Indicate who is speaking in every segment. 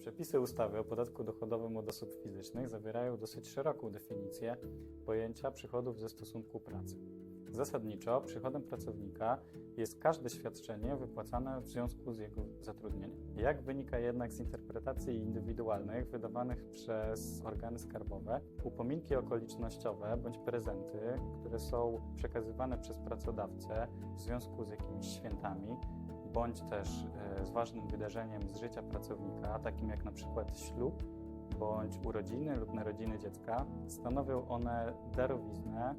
Speaker 1: Przepisy ustawy o podatku dochodowym od osób fizycznych zawierają dosyć szeroką definicję pojęcia przychodów ze stosunku pracy. Zasadniczo przychodem pracownika jest każde świadczenie wypłacane w związku z jego zatrudnieniem. Jak wynika jednak z interpretacji indywidualnych wydawanych przez organy skarbowe, upominki okolicznościowe bądź prezenty, które są przekazywane przez pracodawcę w związku z jakimiś świętami, bądź też e, z ważnym wydarzeniem z życia pracownika, takim jak na przykład ślub bądź urodziny lub narodziny dziecka, stanowią one darowiznę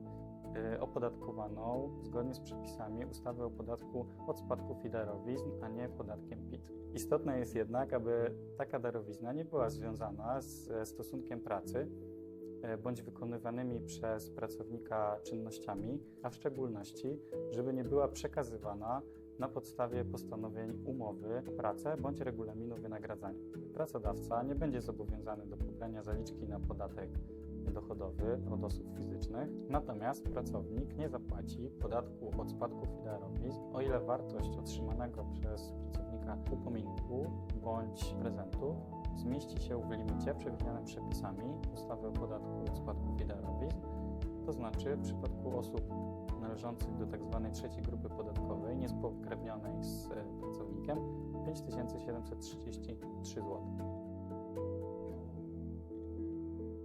Speaker 1: opodatkowaną zgodnie z przepisami ustawy o podatku od spadków i darowizn, a nie podatkiem PIT. Istotne jest jednak, aby taka darowizna nie była związana z stosunkiem pracy e, bądź wykonywanymi przez pracownika czynnościami, a w szczególności, żeby nie była przekazywana na podstawie postanowień umowy o pracę bądź regulaminu wynagradzania. Pracodawca nie będzie zobowiązany do pobrania zaliczki na podatek dochodowy od osób fizycznych, natomiast pracownik nie zapłaci podatku od spadków i darowizn, o ile wartość otrzymanego przez pracownika upominku bądź prezentu zmieści się w limicie przewidzianym przepisami ustawy o podatku od spadków i darowizn, to znaczy w przypadku osób należących do tzw. trzeciej grupy podatkowej, niespokrewnionej z pracownikiem, 5733 zł.